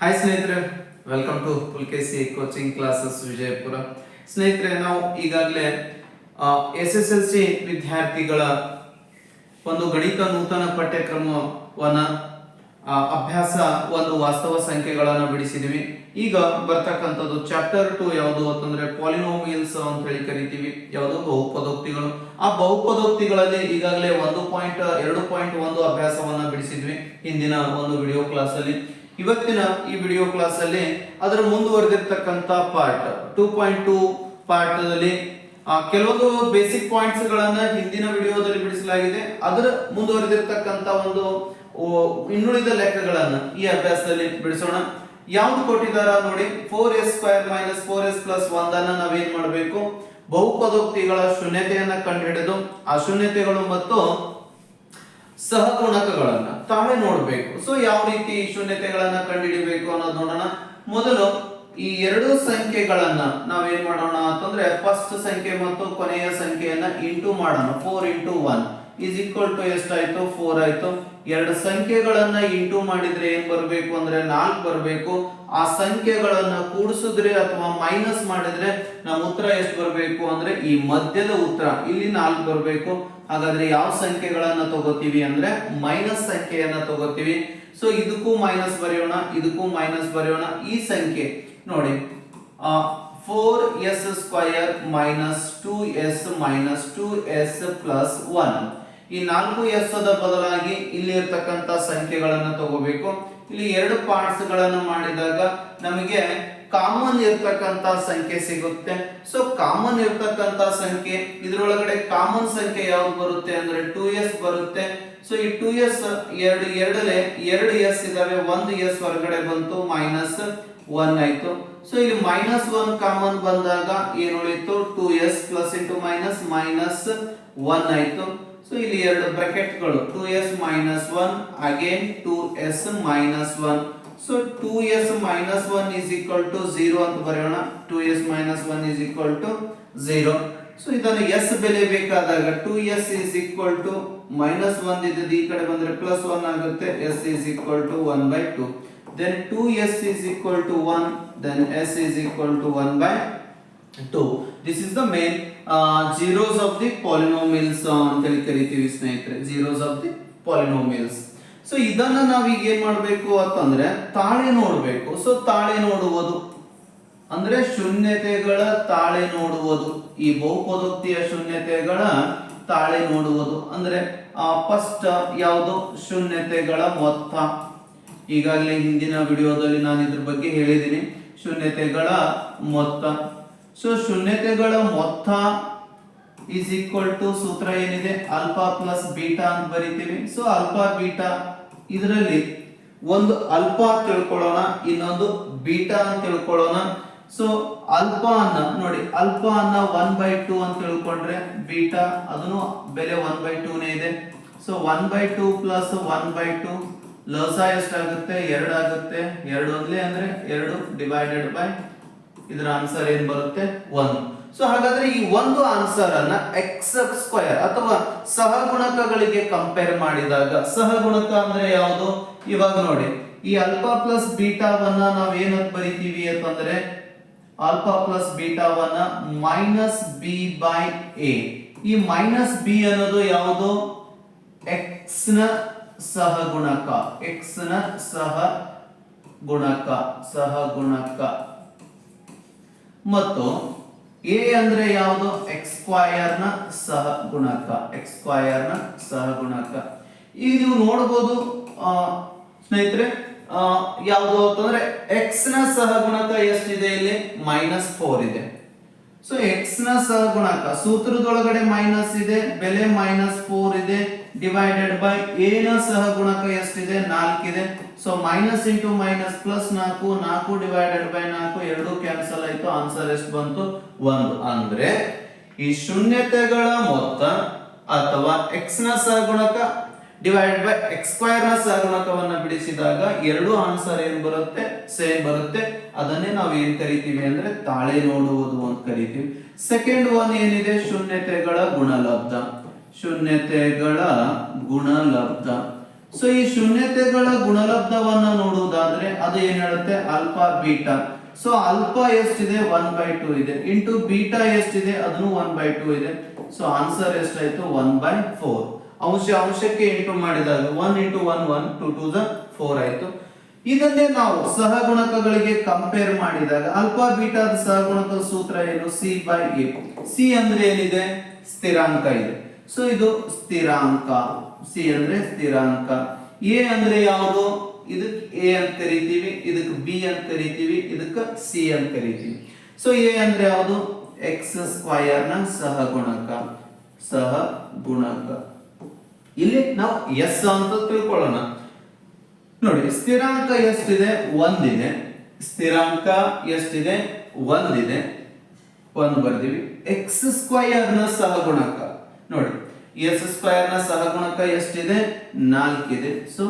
Hi ಸ್ನೇಹಿತರೆ. Welcome to Pulakeshi coaching classes Vijayapura ಸ್ನೇಹಿತರೆ, ನಾವು ಈಗಾಗಲೇ ಎಸ್ ಎಸ್ ಎಲ್ ಸಿ ವಿದ್ಯಾರ್ಥಿಗಳ ಒಂದು ಗಣಿತ ನೂತನ ಪಠ್ಯಕ್ರಮವನ್ನ ಅಭ್ಯಾಸ ಒಂದು ವಾಸ್ತವ ಸಂಖ್ಯೆಗಳನ್ನು ಬಿಡಿಸಿದ್ವಿ. ಈಗ ಬರ್ತಕ್ಕಂಥದ್ದು ಚಾಪ್ಟರ್ ಟು ಯಾವುದು ಅಂತಂದ್ರೆ ಪಾಲಿನೋಮಿಯಲ್ಸ್ ಅಂತ ಹೇಳಿ ಕರಿತೀವಿ. ಯಾವುದು ಬಹುಪದೋಕ್ತಿಗಳು. ಆ ಬಹುಪದೋಕ್ತಿಗಳಲ್ಲಿ ಈಗಾಗಲೇ ಒಂದು ಪಾಯಿಂಟ್ ಎರಡು ಪಾಯಿಂಟ್ ಒಂದು ಅಭ್ಯಾಸವನ್ನ ಬಿಡಿಸಿದ್ವಿ ಹಿಂದಿನ ಒಂದು ವಿಡಿಯೋ ಕ್ಲಾಸ್ ಅಲ್ಲಿ. ಇವತ್ತಿನ ಈ ವಿಡಿಯೋ ಕ್ಲಾಸ್ ಅಲ್ಲಿ ಅದರ ಮುಂದುವರೆದಿರ್ತಕ್ಕಂಥ ಪಾರ್ಟ್ ಟೂ ಪಾಯಿಂಟ್ ಟೂ ಆ, ಕೆಲವೊಂದು ಬೇಸಿಕ್ ಪಾಯಿಂಟ್ಸ್ ಗಳನ್ನ ಹಿಂದಿನ ವಿಡಿಯೋದಲ್ಲಿ ಬಿಡಿಸಲಾಗಿದೆ. ಅದರ ಮುಂದುವರೆದಿರ್ತಕ್ಕಂಥ ಒಂದು ಇನ್ನುಳಿದ ಲೆಕ್ಕಗಳನ್ನ ಈ ಅಭ್ಯಾಸದಲ್ಲಿ ಬಿಡಿಸೋಣ. ಯಾವ್ದು ಕೊಟ್ಟಿದಾರ ನೋಡಿ four S square minus four S plus ಒಂದನ್ನ ನಾವೇನ್ ಮಾಡಬೇಕು? ಬಹುಪದೋಕ್ತಿಗಳ ಶೂನ್ಯತೆಯನ್ನ ಕಂಡುಹಿಡಿದು, ಆ ಶೂನ್ಯತೆಗಳು ಮತ್ತು ಸಹಗುಣಕಗಳನ್ನ ತಾವೇ ನೋಡ್ಬೇಕು. ಸೊ ಯಾವ ರೀತಿ ಶೂನ್ಯತೆಗಳನ್ನ ಕಂಡುಹಿಡಿಬೇಕು ಅನ್ನೋದು ನೋಡೋಣ. ಮೊದಲು ಈ ಎರಡು ಸಂಖ್ಯೆಗಳನ್ನ ನಾವೇನ್ ಮಾಡೋಣ ಅಂತಂದ್ರೆ ಫಸ್ಟ್ ಸಂಖ್ಯೆ ಮತ್ತು ಕೊನೆಯ ಸಂಖ್ಯೆಯನ್ನ ಇಂಟು ಮಾಡೋಣ. Four into one is equal to ಎಷ್ಟಾಯ್ತು ಫೋರ್ ಆಯ್ತು. ಎರಡು ಸಂಖ್ಯೆಗಳನ್ನ ಇಂಟು ಮಾಡಿದ್ರೆ ಏನ್ ಬರಬೇಕು ಅಂದ್ರೆ ನಾಲ್ಕು ಬರಬೇಕು. ಆ ಸಂಖ್ಯೆಗಳನ್ನ ಕೂಡಿಸಿದ್ರೆ ಅಥವಾ ಮೈನಸ್ ಮಾಡಿದ್ರೆ ನಮ್ಮ ಉತ್ತರ ಎಷ್ಟು ಬರಬೇಕು ಅಂದ್ರೆ ಈ ಮಧ್ಯದ ಉತ್ತರ. ಇಲ್ಲಿ ನಾಲ್ಕು ಬರಬೇಕು. ಹಾಗಾದ್ರೆ ಯಾವ ಸಂಖ್ಯೆಗಳನ್ನ ತಗೋತೀವಿ ಅಂದ್ರೆ ಮೈನಸ್ ಸಂಖ್ಯೆಯನ್ನ ತಗೋತೀವಿ. ಸೊ ಇದಕ್ಕೂ ಮೈನಸ್ ಬರೆಯೋಣ, ಇದಕ್ಕೂ ಮೈನಸ್ ಬರೆಯೋಣ. ಈ ಸಂಖ್ಯೆ ನೋಡಿ four S square minus two S minus two S plus one ಈ ನಾಲ್ಕು ಎಸ್ ದ ಬದಲಾಗಿ ಇಲ್ಲಿ ಇರ್ತಕ್ಕಂಥ ಸಂಖ್ಯೆಗಳನ್ನು ತಗೋಬೇಕು. ಇಲ್ಲಿ ಎರಡು ಪಾರ್ಟ್ಸ್ಗಳನ್ನು ಮಾಡಿದಾಗ ನಮಗೆ ಕಾಮನ್ ಇರ್ತಕ್ಕಂತ ಸಂಖ್ಯೆ ಸಿಗುತ್ತೆ. ಸೊ ಕಾಮನ್ ಇರ್ತಕ್ಕಂತ ಸಂಖ್ಯೆ, ಇದ್ರೊಳಗಡೆ ಕಾಮನ್ ಸಂಖ್ಯೆ ಯಾವ್ದು ಬರುತ್ತೆ ಅಂದ್ರೆ ಟೂ ಎಸ್ ಬರುತ್ತೆ. ಸೊ ಈ ಟೂ ಎಸ್ ಎರಡು, ಎರಡಲೆ ಎರಡು ಎಸ್ ಇದಾವೆ. ಒಂದು ಎಸ್ ಹೊರಗಡೆ ಬಂತು ಮೈನಸ್ ಒನ್ ಆಯ್ತು. ಸೊ ಇಲ್ಲಿ ಮೈನಸ್ ಒನ್ ಕಾಮನ್ ಬಂದಾಗ ಏನು ಉಳಿತು? Two S plus into minus minus one ಆಯ್ತು. ಸೊ ಇಲ್ಲಿ ಎರಡು ಬ್ರಾಕೆಟ್ಗಳು two S minus one again two S minus one so two S minus one is equal to zero ಅಂತ ಬರೆಯೋಣ. Two S minus one is equal to zero so ಇದನ್ನು S ಬೆಲೆ ಬೇಕಾದಾಗ two S is equal to minus one ಇದ್ದದ್ದು ಈ ಕಡೆ ಬಂದ್ರೆ plus one ಆಗುತ್ತೆ. S is equal to one by two then two S is equal to one then S is equal to one by 2 this is the main uh, of the polynomials ಅಂತೇಳಿ ಕರಿತೀವಿ ಸ್ನೇಹಿತರೆ. Zeros of the polynomials so ಇದನ್ನ ನಾವು ಈಗ ಏನ್ ಮಾಡ್ಬೇಕು ಅಂತಂದ್ರೆ ತಾಳೆ ನೋಡ್ಬೇಕು. ಸೊ ತಾಳೆ ನೋಡುವುದು. ಅಂದ್ರೆ ಶೂನ್ಯತೆಗಳ ತಾಳೆ ನೋಡುವುದು. ಈ ಬಹುಪದೋಕ್ತಿಯ ಶೂನ್ಯತೆಗಳ ತಾಳೆ ನೋಡುವುದು. ಅಂದ್ರೆ ಫಸ್ಟ್ ಯಾವುದು? ಶೂನ್ಯತೆಗಳ ಮೊತ್ತ. ಈಗಾಗಲೇ ಹಿಂದಿನ ವಿಡಿಯೋದಲ್ಲಿ ನಾನು ಇದ್ರ ಬಗ್ಗೆ ಹೇಳಿದ್ದೀನಿ. ಶೂನ್ಯತೆಗಳ ಮೊತ್ತ. ಸೊ ಶೂನ್ಯತೆಗಳ ಮೊತ್ತ ಈಸ್ ಈಕ್ವಲ್ ಟು ಸೂತ್ರ ಏನಿದೆ? ಅಲ್ಫಾ ಪ್ಲಸ್ ಬೀಟಾ ಅಂತ ಬರಿತೀವಿ. ಸೊ ಅಲ್ಫಾ ಬೀಟಾ ಇದರಲ್ಲಿ ಒಂದು ಅಲ್ಫಾ ತಿಳ್ಕೊಳ್ಳೋಣ, ಇನ್ನೊಂದು ಬೀಟಾ ಅಂತ ತಿಳ್ಕೊಳ್ಳೋಣ. ಸೊ ಅಲ್ಫಾ ಅನ್ನ, ನೋಡಿ ಅಲ್ಫಾ ಅನ್ನ ಒನ್ ಬೈ ಟೂ ಅಂತ ತಿಳ್ಕೊಂಡ್ರೆ ಬೀಟಾ ಅದನ್ನು ಬೆಲೆ ಒನ್ ಬೈ ಟೂನೇ ಇದೆ. So one by two plus one by two ಲಸ ಎಷ್ಟಾಗುತ್ತೆ? ಎರಡು ಆಗುತ್ತೆ. ಎರಡು ಒಂದ್ಲೇ ಅಂದ್ರೆ ಎರಡು ಡಿವೈಡೆಡ್ ಬೈ ಇದರ ಆನ್ಸರ್ ಏನ್ ಬರುತ್ತೆ? ಒಂದು ಸೊ ಹಾಗಾದ್ರೆ ಈ ಒಂದು ಆನ್ಸರ್ ಅನ್ನ ಎಕ್ಸ್ ಸ್ಕ್ವಯರ್ ಅಥವಾ ಸಹಗುಣಕಗಳಿಗೆ ಕಂಪೇರ್ ಮಾಡಿದಾಗ, ಸಹಗುಣಕ ಅಂದ್ರೆ ಯಾವುದು? ಇವಾಗ ನೋಡಿ, ಈ ಅಲ್ಫಾ ಪ್ಲಸ್ ಬೀಟಾವನ್ನ ನಾವ್ ಏನಂತ ಬರಿತೀವಿ ಅಂತಂದ್ರೆ ಆಲ್ಫಾ ಪ್ಲಸ್ ಬೀಟಾವನ್ನ ಮೈನಸ್ ಬಿ ಬೈ ಎ ಈ ಮೈನಸ್ ಬಿ ಅನ್ನೋದು ಯಾವುದು? ಎಕ್ಸ್ನ ಸಹಗುಣಕ ಎಕ್ಸ್ನ ಸಹ ಗುಣಕ ಸಹಗುಣಕ. ಮತ್ತು ಎ ಅಂದ್ರೆ ಯಾವುದು? ಎಕ್ಸ್ ಸ್ಕ್ವಯರ್ನ ಸಹ ಗುಣಕ ಎಕ್ಸ್ ಸ್ಕ್ವಯರ್ನ ಸಹ ಗುಣಕ. ಈಗ ನೀವು ನೋಡಬಹುದು ಸ್ನೇಹಿತರೆ ಯಾವುದು ಅಂತಂದ್ರೆ ಎಕ್ಸ್ನ ಸಹ ಗುಣಕ ಎಷ್ಟಿದೆ ಇಲ್ಲಿ? ಮೈನಸ್ ಫೋರ್ ಇದೆ. ಸೊ ಎಕ್ಸ್ನ ಸಹ ಗುಣಕ, ಸೂತ್ರದೊಳಗಡೆ ಮೈನಸ್ ಇದೆ, ಬೆಲೆ ಮೈನಸ್ ಫೋರ್ ಇದೆ ಡಿವೈಡೆಡ್ ಬೈ ಎ ನ ಸಹ ಗುಣಕ ಎಷ್ಟಿದೆ? ನಾಲ್ಕಿದೆ. So minus into minus plus ನಾಲ್ಕು ನಾಲ್ಕು ಡಿವೈಡೆಡ್ ಬೈ ನಾಲ್ಕು, ಎರಡು ಕ್ಯಾನ್ಸಲ್ ಆಯ್ತು ಆನ್ಸರ್ ಎಷ್ಟು ಬಂತು? ಒಂದು. ಅಂದ್ರೆ ಈ ಶೂನ್ಯತೆಗಳ ಮೊತ್ತ ಅಥವಾ ಎಕ್ಸ್ನ ಸಹಗುಣಕ ಡಿವೈಡೆಡ್ ಬೈ ಎಕ್ಸ್ ಸ್ಕ್ವೈರ್ನ ಸಹಗುಣಕವನ್ನ ಬಿಡಿಸಿದಾಗ ಎರಡು ಆನ್ಸರ್ ಏನ್ ಬರುತ್ತೆ? ಸೇಮ್ ಬರುತ್ತೆ. ಅದನ್ನೇ ನಾವು ಏನ್ ಕರಿತೀವಿ ಅಂದ್ರೆ ತಾಳೆ ನೋಡುವುದು ಅಂತ ಕರಿತೀವಿ. ಸೆಕೆಂಡ್ ಒನ್ ಏನಿದೆ? ಶೂನ್ಯತೆಗಳ ಗುಣಲಬ್ಧ. ಶೂನ್ಯತೆಗಳ ಗುಣಲಬ್ಧ. ಸೊ ಈ ಶೂನ್ಯತೆಗಳ ಗುಣಲಬ್ಧವನ್ನ ನೋಡುವುದಾದ್ರೆ ಅದು ಏನ್ ಹೇಳುತ್ತೆ? Alpha beta. ಸೊ ಅಲ್ಫಾ ಎಷ್ಟಿದೆ? ಒನ್ ಬೈ ಟೂ ಇದೆ. ಇಂಟು ಬೀಟಾ ಎಷ್ಟಿದೆ? ಅದನ್ನು ಒನ್ ಬೈ ಟೂ ಇದೆ. ಸೊ ಆನ್ಸರ್ ಎಷ್ಟಾಯ್ತು? One by four. ಅಂಶ, ಅಂಶಕ್ಕೆ ಇಂಟು ಮಾಡಿದಾಗ one into one one, two, two four ಆಯ್ತು. ಇದನ್ನೇ ನಾವು ಸಹಗುಣಕಗಳಿಗೆ ಕಂಪೇರ್ ಮಾಡಿದಾಗ ಅಲ್ಫಾ ಬೀಟಾದ ಸಹಗುಣಕದ ಸೂತ್ರ ಏನು? C by A. ಸಿ ಅಂದ್ರೆ ಏನಿದೆ? ಸ್ಥಿರಾಂಕ ಇದೆ. ಸೊ ಇದು ಸ್ಥಿರಾಂಕ. ಸಿ ಅಂದ್ರೆ ಸ್ಥಿರಾಂಕ. ಎ ಅಂದ್ರೆ ಯಾವುದು? ಇದಕ್ಕೆ ಎ ಅಂತ ಕರಿತೀವಿ, ಇದಕ್ಕೆ ಬಿ ಅಂತ ಕರಿತೀವಿ, ಇದಕ್ಕೆ ಸಿ ಅಂತ ಕರಿತೀವಿ. ಸೊ ಎ ಅಂದ್ರೆ ಯಾವುದು? ಎಕ್ಸ್ ಸ್ಕ್ವಯರ್ನ ಸಹಗುಣಕ. ಸಹಗುಣಕ. ಇಲ್ಲಿ ನಾವು ಎಸ್ ಅಂತ ತಿಳ್ಕೊಳ್ಳೋಣ. ನೋಡಿ, ಸ್ಥಿರಾಂಕ ಎಷ್ಟಿದೆ? ಒಂದಿದೆ. ಸ್ಥಿರಾಂಕ ಎಷ್ಟಿದೆ? ಒಂದಿದೆ. ಒಂದು ಬರ್ತೀವಿ ಎಕ್ಸ್ ಸ್ಕ್ವಯರ್ನ ಸಹಗುಣಕ. ನೋಡಿ ಎಸ್ ಸ್ಕ್ವೇರ್ನ ಸಹಗುಣಕ ಎಷ್ಟಿದೆ? ನಾಲ್ಕಿದೆ. ಸೊ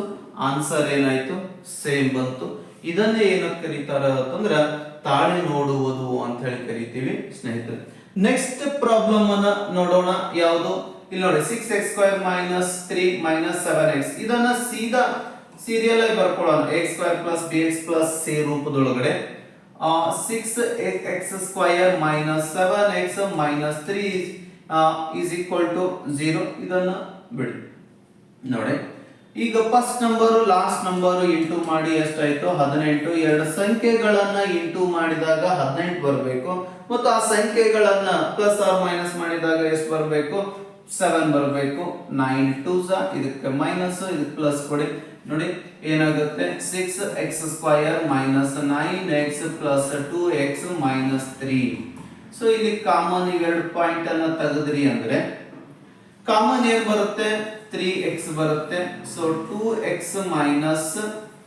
ಆನ್ಸರ್ ಏನಾಯ್ತು? ಸೇಮ್ ಬಂತು. ಇದನ್ನೇ ಏನಕ್ಕೆ ಕರೀತಾರ ಅಂತಂದ್ರ, ತಾಳೆ ನೋಡುವುದು ಅಂತ ಹೇಳಿ ಕರಿತೀವಿ ಸ್ನೇಹಿತರೆ. ನೆಕ್ಸ್ಟ್ ಪ್ರಾಬ್ಲಮ್ ಅನ್ನ ನೋಡೋಣ. ಯಾವುದು? ಇಲ್ಲಿ ನೋಡಿ six X square minus three minus seven X ಇದನ್ನ ಸೀದಾ ಸೀರಿಯಲ್ ಆಗಿ ಬರ್ಕೊಳ್ಳೋಣ. X square plus B X plus C ರೂಪದೊಳಗಡೆ. Six X square minus seven X minus three is equal to zero ಇದನ್ನ ಬಿಡಿ. ನೋಡಿ, ಈಗ first number last number into ಮಾಡಿ ಎಷ್ಟಾಯ್ತು? ಹದಿನೆಂಟು. ಎರಡು ಸಂಖ್ಯೆಗಳನ್ನ ಇಂಟು ಮಾಡಿದಾಗ ಹದಿನೆಂಟು ಬರಬೇಕು. ಮತ್ತು ಆ ಸಂಖ್ಯೆಗಳನ್ನ ಪ್ಲಸ್ ಆರ್ ಮೈನಸ್ ಮಾಡಿದಾಗ ಎಷ್ಟು ಬರಬೇಕು? ಸೆವೆನ್ ಬರಬೇಕು. ನೈನ್ ಟೂ ಇದಕ್ಕೆ ಮೈನಸ್ ಇದಕ್ಕೆ ಪ್ಲಸ್ ಕೊಡಿ. ನೋಡಿ, ಏನಾಗುತ್ತೆ? Six X square minus nine X plus two X minus three so ಇಲ್ಲಿ ಕಾಮನ್ ಎರಡು ಪಾಯಿಂಟ್ ಅನ್ನ ತೆಗೆದ್ರಿ ಅಂದ್ರೆ ಕಾಮನ್ ಏನ್ ಬರುತ್ತೆ? ತ್ರೀ ಎಕ್ಸ್ ಬರುತ್ತೆ. So two X minus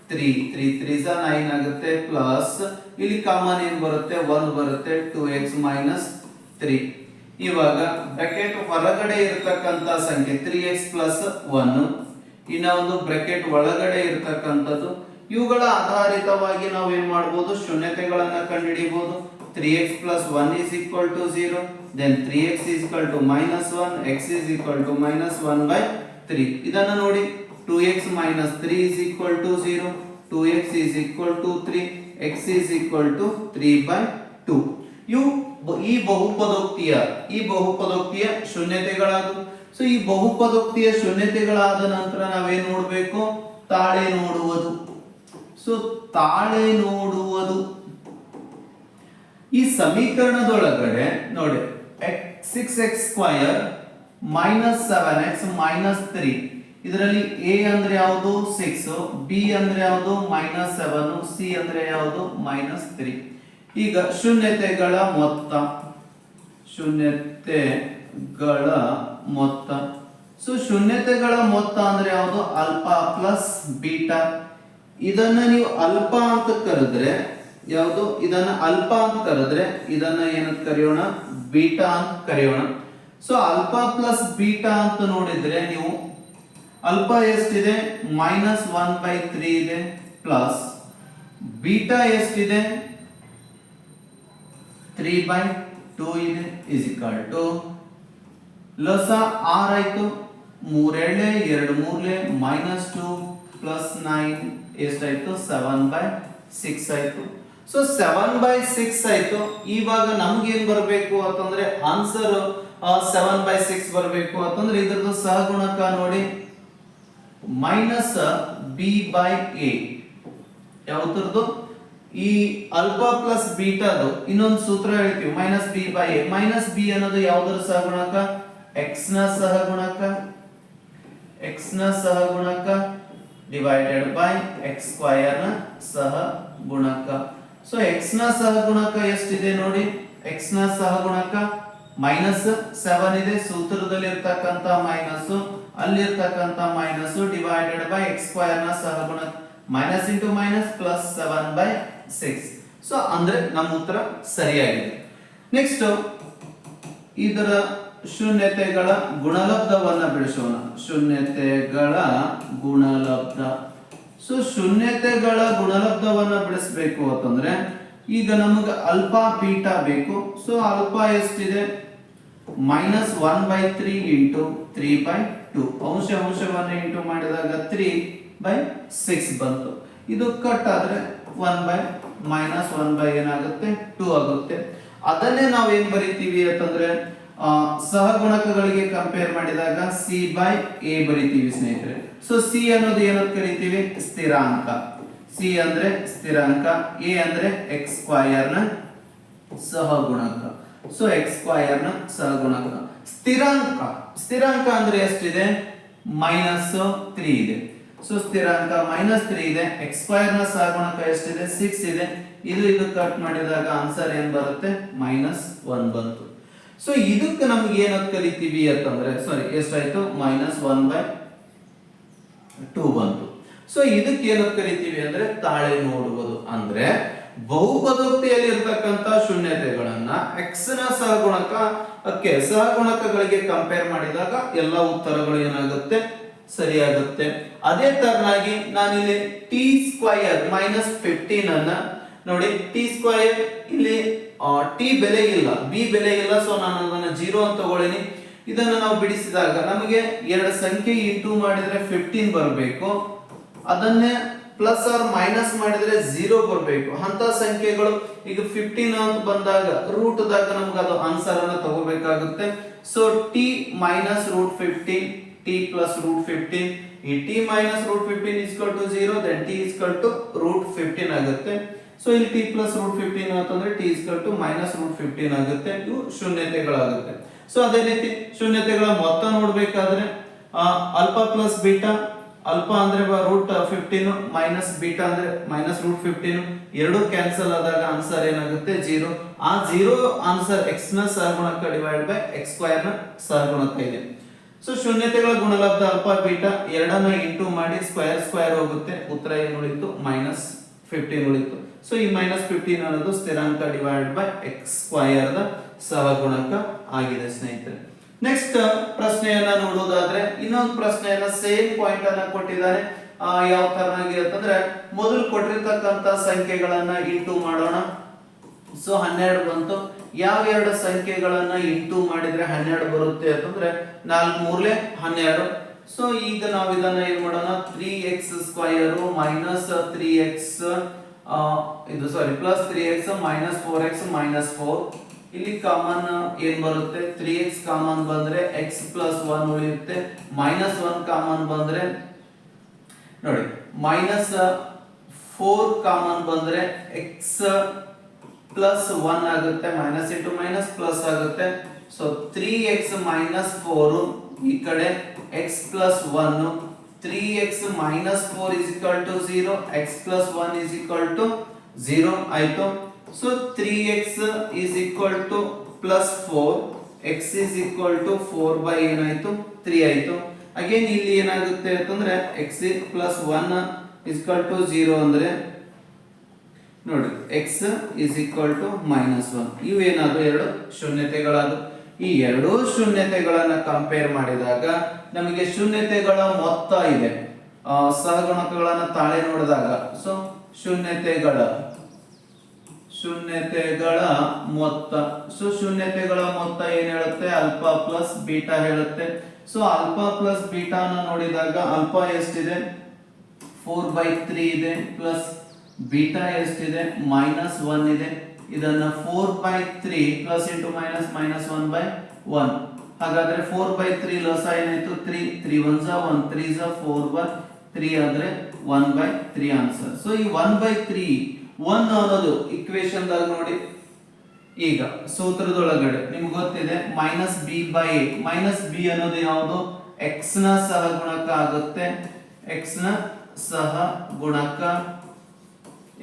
three three three nine ಆಗುತ್ತೆ. ಪ್ಲಸ್ ಇಲ್ಲಿ ಕಾಮನ್ ಏನ್ ಬರುತ್ತೆ? ಒನ್ ಬರುತ್ತೆ. ಟೂ ಎಕ್ಸ್ ಮೈನಸ್ ತ್ರೀ ಇವಾಗ ಬ್ರಾಕೆಟ್ ಹೊರಗಡೆ ಇರತಕ್ಕಂತ ಸಂಖ್ಯೆ ತ್ರೀ ಎಕ್ಸ್ ಪ್ಲಸ್ ಒನ್ ಇನ್ನ ಒಂದು ಬ್ರಾಕೆಟ್ ಒಳಗಡೆ ಇರತಕ್ಕಂಥದ್ದು. ಇವುಗಳ ಆಧಾರಿತವಾಗಿ ನಾವು ಏನ್ ಮಾಡಬಹುದು ಶೂನ್ಯತೆಗಳನ್ನ ಕಂಡುಹಿಡಿಯಬಹುದು 3x plus 1 is equal to 0 then 3x is equal to minus 1 x is equal to minus 1 by 3 ಇದನ್ನು ನೋಡಿ 2x minus 3 is equal to 0 2x is equal to 3 x is equal to 3 by 2 ಇವು ಈ ಬಹುಪದೋಕ್ತಿಯ ಈ ಬಹುಪದೋಕ್ತಿಯ ಶೂನ್ಯತೆಗಳಾದವು so ಈ ಬಹುಪದೋಕ್ತಿಯ ಶೂನ್ಯತೆಗಳಾದ ನಂತರ ನಾವೇನ್ ನೋಡಬೇಕು ತಾಳೆ ನೋಡುವುದು ಸೊ ತಾಳೆ ನೋಡುವುದು ಈ ಸಮೀಕರಣದೊಳಗಡೆ ನೋಡಿ six X square minus seven X minus three ಇದರಲ್ಲಿ ಎ ಅಂದ್ರೆ ಯಾವುದು? ಸಿಕ್ಸ್ ಬಿ ಅಂದ್ರೆ ಯಾವುದು? ಮೈನಸ್ ಸೆವೆನ್ ಸಿ ಅಂದ್ರೆ ಯಾವುದು? ಮೈನಸ್ ತ್ರೀ ಈಗ ಶೂನ್ಯತೆಗಳ ಮೊತ್ತ. ಶೂನ್ಯತೆಗಳ ಮೊತ್ತ. ಸೊ ಶೂನ್ಯತೆಗಳ ಮೊತ್ತ ಅಂದ್ರೆ ಯಾವುದು? ಅಲ್ಪ ಪ್ಲಸ್ ಬೀಟಾ ಇದನ್ನ ನೀವು ಅಲ್ಪ ಅಂತ ಕರೆದ್ರೆ ಯಾವುದು? ಇದನ್ನ ಅಲ್ಪ ಅಂತ ಕರೆದ್ರೆ ಇದನ್ನ ಏನಂತ ಕರೆಯೋಣ? ಬೀಟಾ ಅಂತ ಕರೆಯೋಣ. ಸೊ ಅಲ್ಪ ಪ್ಲಸ್ ಬೀಟಾ ಅಂತ ನೋಡಿದ್ರೆ ನೀವು ಅಲ್ಪ ಎಷ್ಟಿದೆ? ಮೈನಸ್ ಒನ್ ಬೈ ತ್ರೀ ಇದೆ ಪ್ಲಸ್ ಬೀಟಾ ಎಷ್ಟಿದೆ? ತ್ರೀ ಬೈ ಟೂ ಇದೆ ಇಸ್ ಇಕ್ವಲ್ ಟು ಲಸ ಆರ್ ಆಯ್ತು. ಮೂರೇಳೆ, ಎರಡು ಮೂರ್ಲೆ ಮೈನಸ್ ಟು ಪ್ಲಸ್ ನೈನ್ ಎಷ್ಟಾಯ್ತು? ಸೆವೆನ್ ಬೈ ಸಿಕ್ಸ್ ಆಯ್ತು. ಸೊ ಸೆವೆನ್ ಬೈ ಸಿಕ್ಸ್ ಆಯ್ತು. ಇವಾಗ ನಮ್ಗೆ ಏನ್ ಬರಬೇಕು ಅಂತಂದ್ರೆ ಆನ್ಸರ್ ಸೆವೆನ್ ಬೈ ಸಿಕ್ಸ್ ಬರಬೇಕು ಅಂತಂದ್ರೆ ಇದ್ರದ್ದು ಸಹಗುಣಕ ನೋಡಿ. ಮೈನಸ್ ಬಿ ಬೈ ಎ ಯಾವ್ದ್ರದ್ದು ಈ ಅಲ್ಫಾ ಪ್ಲಸ್ ಬೀಟಾದು ಇನ್ನೊಂದು ಸೂತ್ರ ಹೇಳ್ತೀವಿ. Minus B by A minus B ಅನ್ನೋದು ಯಾವ್ದ್ರ ಸಹಗುಣಕ? ಎಕ್ಸ್ನ ಸಹಗುಣಕ. ಎಕ್ಸ್ನ ಸಹಗುಣಕ ಡಿವೈಡೆಡ್ ಬೈ ಎಕ್ಸ್ ಸ್ಕ್ವಯರ್ನ ಸಹಗುಣಕ. ಸೊ ಎಕ್ಸ್ನ ಸಹಗುಣಕ ಎಷ್ಟಿದೆ ನೋಡಿ. ಎಕ್ಸ್ನ ಸಹಗುಣಕ ಮೈನಸ್ ಸೆವೆನ್ ಇದೆ. ಸೂತ್ರದಲ್ಲಿ ಇರ್ತಕ್ಕಂತ ಮೈನಸ್ ಅಲ್ಲಿರ್ತಕ್ಕಂತ ಮೈನಸ್ ಡಿವೈಡೆಡ್ ಬೈ ಎಕ್ಸ್ ಸ್ಕ್ವಯರ್ನ ಸಹಗುಣಕ minus into minus plus seven by six so ಅಂದ್ರೆ ನಮ್ಮ ಉತ್ತರ ಸರಿಯಾಗಿದೆ. ನೆಕ್ಸ್ಟ್ ಇದರ ಶೂನ್ಯತೆಗಳ ಗುಣಲಬ್ಧವನ್ನ ಬಿಡಿಸೋಣ. ಶೂನ್ಯತೆಗಳ ಗುಣಲಬ್ಧ. ಸೊ ಶೂನ್ಯತೆಗಳ ಗುಣಲಬ್ಧವನ್ನ ಬಿಡಿಸ್ಬೇಕು ಅಂತಂದ್ರೆ, ಈಗ ನಮಗೆ ಅಲ್ಫಾ ಬೀಟಾ ಬೇಕು. ಸೊ ಅಲ್ಪ ಎಷ್ಟಿದೆ? Minus one by three into three by two ಅಂಶ ಅಂಶವನ್ನು ಇಂಟು ಮಾಡಿದಾಗ ತ್ರೀ ಬೈ ಸಿಕ್ಸ್ ಬಂತು. ಇದು ಕಟ್ ಆದ್ರೆ one by minus one by ಏನಾಗುತ್ತೆ? ಟೂ ಆಗುತ್ತೆ. ಅದನ್ನೇ ನಾವು ಏನ್ ಬರಿತೀವಿ ಅಂತಂದ್ರೆ ಸಹಗುಣಕಗಳಿಗೆ ಕಂಪೇರ್ ಮಾಡಿದಾಗ ಸಿ ಬೈ ಎ ಬರಿತೀವಿ ಸ್ನೇಹಿತರೆ. ಸೊ ಸಿ ಅನ್ನೋದು ಏನಂತ ಕರಿತೀವಿ? ಸ್ಥಿರಾಂಕ. ಸಿ ಅಂದ್ರೆ ಸ್ಥಿರಾಂಕ ಎ ಅಂದ್ರೆ ಎಕ್ಸ್ ಸ್ಕ್ವಯರ್ನ ಸಹಗುಣಕ. ಸೊ ಎಕ್ಸ್ ಸ್ಕ್ವಯರ್ನ ಸಹಗುಣಕ. ಸ್ಥಿರಾಂಕ. ಸ್ಥಿರಾಂಕ ಅಂದ್ರೆ ಎಷ್ಟಿದೆ? ಮೈನಸ್ ತ್ರೀ ಇದೆ. ಸೊ ಸ್ಥಿರಾಂಕ ಮೈನಸ್ ತ್ರೀ ಇದೆ. ಎಕ್ಸ್ ಸ್ಕ್ವಯರ್ನ ಸಹಗುಣಕ ಎಷ್ಟಿದೆ? ಸಿಕ್ಸ್ ಇದೆ. ಇದು ಇದು ಕಟ್ ಮಾಡಿದಾಗ ಆನ್ಸರ್ ಏನ್ ಬರುತ್ತೆ? ಮೈನಸ್ ಒನ್ ಬಂತು. ಸೊ ಇದಕ್ಕೆ ನಮ್ಗೆ ಏನಂತ ಕರಿತೀವಿ ಅಂತಂದ್ರೆ ಸಾರಿ ಎಷ್ಟಾಯ್ತು? ಮೈನಸ್ ಒನ್ ಬೈ ಟೂ ಬಂತು. ಸೊ ಇದಕ್ಕೆ ಏನಂತ ಕರಿತೀವಿ ಅಂದ್ರೆ, ತಾಳೆ ನೋಡುವುದು. ಅಂದ್ರೆ, ಬಹುಪದೋಕ್ತಿಯಲ್ಲಿ ಇರ್ತಕ್ಕಂತ ಶೂನ್ಯತೆಗಳನ್ನ ಎಕ್ಸ್ನ ಸಹಗುಣಕಕ್ಕೆ ಸಹಗುಣಕಗಳಿಗೆ ಕಂಪೇರ್ ಮಾಡಿದಾಗ ಎಲ್ಲ ಉತ್ತರಗಳು ಏನಾಗುತ್ತೆ? ಸರಿಯಾಗುತ್ತೆ. ಅದೇ ತರನಾಗಿ ನಾನಿಲ್ಲಿ ಟಿ ಸ್ಕ್ವಯರ್ ಮೈನಸ್ ಫಿಫ್ಟೀನ್ ಅನ್ನ ನೋಡಿ ಟಿ ಸ್ಕ್ವಯರ್ ಇಲ್ಲಿ ಟಿ ಬೆಲೆ ಇಲ್ಲ. ಬಿ ಬೆಲೆ ಇಲ್ಲ ಸೊ ನಾನು ಅದನ್ನ ಜೀರೋ ಅಂತ ತಗೊಳ್ಳಿನಿ. ಇದನ್ನ ನಾವು ಬಿಡಿಸಿದಾಗ ನಮಗೆ ಎರಡು ಸಂಖ್ಯೆ ಇಂಟು ಮಾಡಿದ್ರೆ ಫಿಫ್ಟೀನ್ ಬರಬೇಕು. ಅದನ್ನೇ ಪ್ಲಸ್ ಆರ್ ಮೈನಸ್ ಮಾಡಿದ್ರೆ ಝೀರೋ ಬರಬೇಕು. ಅಂತ ಸಂಖ್ಯೆಗಳು ಈಗ ಫಿಫ್ಟೀನ್ ಅಂತ ಬಂದಾಗ ರೂಟ್ ದಾಗ ನಮ್ಗೆ ಅದು ಆನ್ಸರ್ ಅನ್ನ ತಗೋಬೇಕಾಗುತ್ತೆ. So T minus root fifteen T plus root fifteen ಈ T minus root fifteen is equal to zero then T is equal to root fifteen ಆಗುತ್ತೆ. ಸೊ ಇಲ್ಲಿ ಟಿ ಪ್ಲಸ್ ರೂಟ್ ಫಿಫ್ಟೀನ್ ಅಂತಂದ್ರೆ T is equal to minus root fifteen ಆಗುತ್ತೆ, ಇದು ಶೂನ್ಯತೆಗಳಾಗುತ್ತೆ. So ಅದೇ ರೀತಿ ಶೂನ್ಯತೆಗಳ ಮೊತ್ತ ನೋಡ್ಬೇಕಾದ್ರೆ ಅಲ್ಪ ಪ್ಲಸ್ ಬೀಟಾ ಅಲ್ಪ ಅಂದ್ರೆ ರೂಟ್ ಫಿಫ್ಟೀನ್ ಮೈನಸ್ ಬೀಟಾ ಅಂದ್ರೆ ಮೈನಸ್ ರೂಟ್ ಫಿಫ್ಟೀನ್ ಎರಡು ಕ್ಯಾನ್ಸಲ್ ಆದಾಗ ಆನ್ಸರ್ ಏನಾಗುತ್ತೆ? ಜೀರೋ ಆ ಜೀರೋ ಆನ್ಸರ್ ಎಕ್ಸ್ನ ಸಹಗುಣಕ ಡಿವೈಡ್ ಬೈ ಎಕ್ಸ್ ಸ್ಕ್ವೈರ್ನ ಸಹಗುಣಕ ಇದೆ. ಸೊ ಶೂನ್ಯತೆಗಳ ಗುಣಲಬ್ಧ ಅಲ್ಪ ಬೀಟಾ ಎರಡನ್ನ ಇಂಟು ಮಾಡಿ ಸ್ಕ್ವೈರ್ ಸ್ಕ್ವೈರ್ ಹೋಗುತ್ತೆ. ಉತ್ತರ ಏನು ಉಳಿತು? ಮೈನಸ್ ಫಿಫ್ಟೀನ್ ಉಳಿತು. ಸೊ ಈ ಮೈನಸ್ ಫಿಫ್ಟೀನ್ ಅನ್ನೋದು ಸ್ಥಿರಾಂಕ ಡಿವೈಡ್ ಬೈ ಎಕ್ಸ್ ಸ್ಕ್ವಯರ್ ದ ಸಹಗುಣಕ ಆಗಿದೆ, ಸ್ನೇಹಿತರೆ. ನೆಕ್ಸ್ಟ್ ಪ್ರಶ್ನೆಯನ್ನ ನೋಡೋದಾದ್ರೆ, ಇನ್ನೊಂದು ಪ್ರಶ್ನೆಯನ್ನ ಸೇಮ್ ಪಾಯಿಂಟ್ ಅನ್ನ ಕೊಟ್ಟಿದ್ದಾರೆ. ಯಾವ ತರನಾಗಿ ಅಂತಂದ್ರೆ ಮೊದಲು ಕೊಟ್ಟಿರ್ತಕ್ಕಂತ ಸಂಖ್ಯೆಗಳನ್ನ ಇಂಟು ಮಾಡೋಣ. ಸೊ ಹನ್ನೆರಡು ಬಂತು. ಯಾವ ಎರಡು ಸಂಖ್ಯೆಗಳನ್ನ ಇಂಟು ಮಾಡಿದ್ರೆ ಹನ್ನೆರಡು ಬರುತ್ತೆ ಅಂತಂದ್ರೆ, ನಾಲ್ಕು ಮೂರ್ಲೆ ಹನ್ನೆರಡು. ಸೊ ಈಗ ನಾವು ಇದನ್ನ ಏನ್ ಮಾಡೋಣ? Three x square minus three x ಇದು sorry plus three x minus four x minus four ಇಲ್ಲಿ ಕಾಮನ್ ಏನ್ ಬರುತ್ತೆ? ತ್ರೀ ಎಕ್ಸ್ ಕಾಮನ್ ಬಂದ್ರೆ ಎಕ್ಸ್ ಪ್ಲಸ್ ಒನ್ ಉಳಿಯುತ್ತೆ. ಮೈನಸ್ ಒನ್ ಕಾಮನ್ ಬಂದ್ರೆ, ನೋಡಿ ಮೈನಸ್ ಫೋರ್ ಕಾಮನ್ ಬಂದ್ರೆ ಎಕ್ಸ್ ಪ್ಲಸ್ ಒನ್ ಆಗುತ್ತೆ ಮೈನಸ್ ಇಂಟು ಮೈನಸ್ ಪ್ಲಸ್ ಆಗುತ್ತೆ. So three x minus four ಈ ಕಡೆ x plus one three x minus four is equal to zero x plus one is equal to zero ಆಯ್ತು. So three x is equal to plus four x is equal to four by ಏನಾಯ್ತು? Three ಆಯ್ತು. Again ಇಲ್ಲಿ ಏನಾಗುತ್ತೆ ಅಂತಂದ್ರೆ x plus one is equal to zero ಅಂದ್ರೆ, ನೋಡಿ x is equal to minus one ಇವೇನಾದ್ರು ಎರಡು ಶೂನ್ಯತೆಗಳಾದ ಈ ಎರಡೂ ಶೂನ್ಯತೆಗಳನ್ನು ಕಂಪೇರ್ ಮಾಡಿದಾಗ ನಮಗೆ ಶೂನ್ಯತೆಗಳ ಮೊತ್ತ ಇದೆ. ಸಹಗುಣಕಗಳನ್ನ ತಾಳೆ ನೋಡಿದಾಗ ಸೊ ಶೂನ್ಯತೆಗಳ ಶೂನ್ಯತೆಗಳ ಮೊತ್ತ ಸೊ ಶೂನ್ಯತೆಗಳ ಮೊತ್ತ ಏನ್ ಹೇಳುತ್ತೆ? ಅಲ್ಫಾ ಪ್ಲಸ್ ಬೀಟಾ ಹೇಳುತ್ತೆ. ಸೊ ಅಲ್ಫಾ ಪ್ಲಸ್ ಬೀಟಾನ ನೋಡಿದಾಗ ಅಲ್ಫಾ ಎಷ್ಟಿದೆ? ಫೋರ್ ಬೈ ತ್ರೀ ಇದೆ ಪ್ಲಸ್ ಬೀಟಾ ಎಷ್ಟಿದೆ? ಮೈನಸ್ ಒನ್ ಇದೆ. ಇದನ್ನ four by three plus into minus minus one by one ಹಾಗಾದ್ರೆ ಫೋರ್ ಬೈ ತ್ರೀ ಲಸ ಏನಾಯ್ತು? ತ್ರೀ ತ್ರೀ ಒನ್ ಝಾ ಒನ್ ತ್ರೀ ಝಾ ಫೋರ್ ಬೈ ತ್ರೀ ಆದ್ರೆ one by three answer so ಈ ಒನ್ ಬೈ ತ್ರೀ ಒನ್ ಅನ್ನೋದು ಇಕ್ವೇಶನ್ ನೋಡಿ. ಈಗ ಸೂತ್ರದೊಳಗಡೆ ನಿಮ್ಗೆ ಗೊತ್ತಿದೆ minus b by a minus b ಅನ್ನೋದು ಯಾವುದು? ಎಕ್ಸ್ನ ಸಹಗುಣಕ ಆಗುತ್ತೆ. ಎಕ್ಸ್ನ ಸಹಗುಣಕ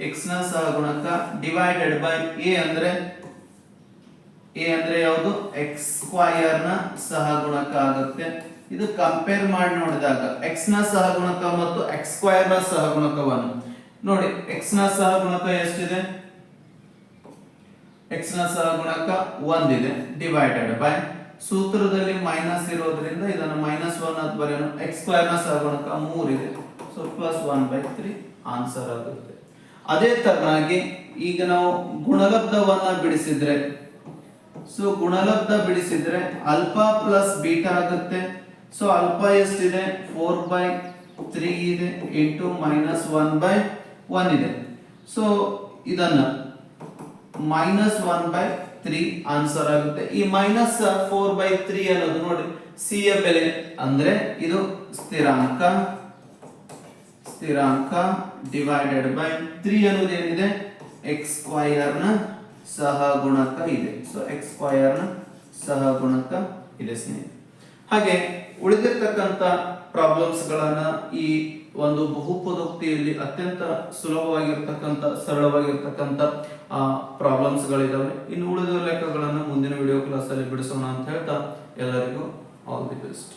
ಎಕ್ಸ್ನ ಸಹಗುಣಕ ಡಿವೈಡೆಡ್ ಬೈ ಎ ಅಂದ್ರೆ ಎ ಅಂದ್ರೆ ಯಾವುದು? ಎಕ್ಸ್ ಸ್ಕ್ವಯರ್ನ ಸಹಗುಣಕ ಆಗುತ್ತೆ. ಇದು ಕಂಪೇರ್ ಮಾಡಿ ನೋಡಿದಾಗ ಎಕ್ಸ್ನ ಸಹಗುಣಕ ಮತ್ತು ಎಕ್ಸ್ ಸ್ಕ್ವಯರ್ನ ಸಹಗುಣಕವನ್ನು ನೋಡಿ ಎಕ್ಸ್ನ ಸಹಗುಣಕ ಎಷ್ಟಿದೆ? ಎಕ್ಸ್ನ ಸಹಗುಣಕ ಒಂದಿದೆ ಡಿವೈಡೆಡ್ ಬೈ ಸೂತ್ರದಲ್ಲಿ ಮೈನಸ್ ಇರೋದ್ರಿಂದ ಇದನ್ನು ಮೈನಸ್ ಒನ್ ಅಂತ ಬರೆಯೋಣ. ಎಕ್ಸ್ ಸ್ಕ್ವೇರ್ನ ಸಹಗುಣಕ ಮೂರಿದೆ. So plus one by three answer ಆಗುತ್ತೆ. ಅದೇ ತರನಾಗಿ ಈಗ ನಾವು ಗುಣಲಬ್ಧವನ್ನ ಬಿಡಿಸಿದ್ರೆ. ಸೊ ಗುಣಲಬ್ಧ ಬಿಡಿಸಿದ್ರೆ ಅಲ್ಫಾ ಪ್ಲಸ್ ಬೀಟಾ ಆಗುತ್ತೆ. ಸೊ ಅಲ್ಫಾ ಎಷ್ಟಿದೆ? ಫೋರ್ ಬೈ ತ್ರೀ ಇದೆ. Into minus one by one ಇದೆ. ಸೊ ಇದನ್ನ minus one by three answer ಆಗುತ್ತೆ. ಈ ಮೈನಸ್ ಫೋರ್ ಬೈ ತ್ರೀ ಅನ್ನೋದು ನೋಡಿ ಸಿ ಯ ಬೆಲೆ ಅಂದ್ರೆ ಇದು ಸ್ಥಿರಾಂಕ. ಸ್ಥಿರಾಂಕ ಡಿವೈಡೆಡ್ ಬೈ ತ್ರೀ ಅನ್ನೋದು ಏನಿದೆ ಎಕ್ಸ್ ಸ್ಕ್ವಯರ್ನ ಸಹಗುಣಕ ಇದೆ. ಸೊ ಎಕ್ಸ್ ಸ್ಕ್ವಯರ್ನ ಸಹಗುಣಕ ಇದೆ ಸ್ನೇಹಿತರೆ. ಹಾಗೆ ಉಳಿದಿರ್ತಕ್ಕಂಥ ಪ್ರಾಬ್ಲಮ್ಸ್ ಗಳನ್ನ ಈ ಒಂದು ಬಹುಪದೋಕ್ತಿಯಲ್ಲಿ ಅತ್ಯಂತ ಸುಲಭವಾಗಿರ್ತಕ್ಕಂಥ, ಸರಳವಾಗಿರ್ತಕ್ಕಂಥ ಪ್ರಾಬ್ಲಮ್ಸ್ ಗಳಿದಾವೆ. ಇನ್ನು ಉಳಿದ ಲೆಕ್ಕಗಳನ್ನು ಮುಂದಿನ ವಿಡಿಯೋ ಕ್ಲಾಸ್ ಅಲ್ಲಿ ಬಿಡಿಸೋಣ ಅಂತ ಹೇಳ್ತಾ ಎಲ್ಲರಿಗೂ ಆಲ್ ದಿ ಬೆಸ್ಟ್